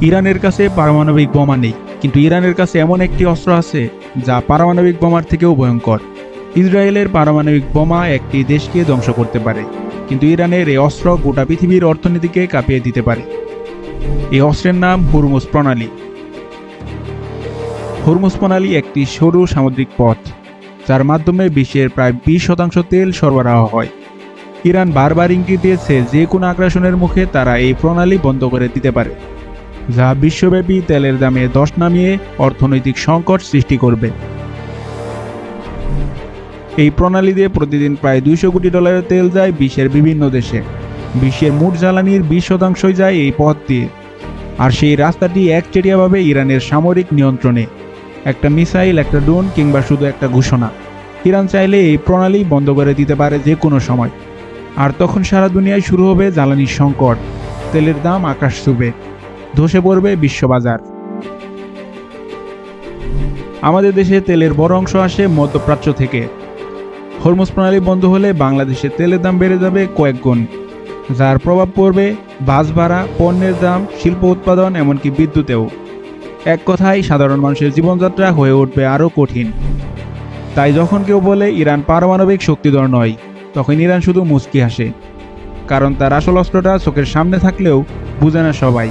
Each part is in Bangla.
ইরানের কাছে পারমাণবিক বোমা নেই, কিন্তু ইরানের কাছে এমন একটি অস্ত্র আছে যা পারমাণবিক বোমার থেকেও ভয়ঙ্কর। ইসরায়েলের পারমাণবিক বোমা একটি দেশকে ধ্বংস করতে পারে, কিন্তু ইরানের এই অস্ত্র গোটা পৃথিবীর অর্থনীতিকে কাঁপিয়ে দিতে পারে। এই অস্ত্রের নাম হুরমুজ প্রণালী। হুরমুজ প্রণালী একটি সরু সামুদ্রিক পথ, যার মাধ্যমে বিশ্বের প্রায় বিশ শতাংশ তেল সরবরাহ হয়। ইরান বারবার ইঙ্গিত দিয়েছে যে কোনো আগ্রাসনের মুখে তারা এই প্রণালী বন্ধ করে দিতে পারে। যা বিশ্বব্যাপী তেলের দামে দশ নামিয়ে অর্থনৈতিক সংকট সৃষ্টি করবে। এই প্রণালী দিয়ে প্রতিদিন প্রায় দুইশো কোটি ডলারের তেল যায় বিশ্বের বিভিন্ন দেশে। বিশ্বের মোট জ্বালানির বিশ শতাংশই যায় এই পথ দিয়ে। আর সেই রাস্তাটি একচেটিয়াভাবে ইরানের সামরিক নিয়ন্ত্রণে। একটা মিসাইল, একটা ড্রোন কিংবা শুধু একটা ঘোষণা। ইরান চাইলে এই প্রণালী বন্ধ করে দিতে পারে যে কোনো সময়। আর তখন সারা দুনিয়ায় শুরু হবে জ্বালানির সংকট। তেলের দাম আকাশ ছুবে ধসে পড়বে বিশ্ববাজার। আমাদের দেশে তেলের বড় অংশ আসে মধ্যপ্রাচ্য থেকে। হরমুজ প্রণালী বন্ধ হলে বাংলাদেশে তেলের দাম বেড়ে যাবে কয়েক গুণ। যার প্রভাব পড়বে বাস ভাড়া, পণ্যের দাম, শিল্প উৎপাদন, এমনকি বিদ্যুতেও। এক কথায়, সাধারণ মানুষের জীবনযাত্রা হয়ে উঠবে আরও কঠিন। তাই যখন কেউ বলে ইরান পারমাণবিক শক্তিধর নয়, তখন ইরান শুধু মুচকি হাসে। কারণ তার আসল অস্ত্রটা চোখের সামনে থাকলেও বুঝে না সবাই।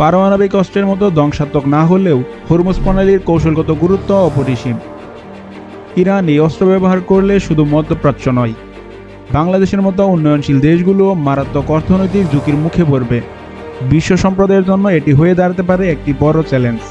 পারমাণবিক অস্ত্রের মতো ধ্বংসাত্মক না হলেও হরমুজ প্রণালীর কৌশলগত গুরুত্ব অপরিসীম। ইরান এই অস্ত্র ব্যবহার করলে শুধু মধ্যপ্রাচ্য নয়, বাংলাদেশের মতো উন্নয়নশীল দেশগুলো মারাত্মক অর্থনৈতিক ঝুঁকির মুখে পড়বে। বিশ্ব সম্প্রদায়ের জন্য এটি হয়ে দাঁড়াতে পারে একটি বড় চ্যালেঞ্জ।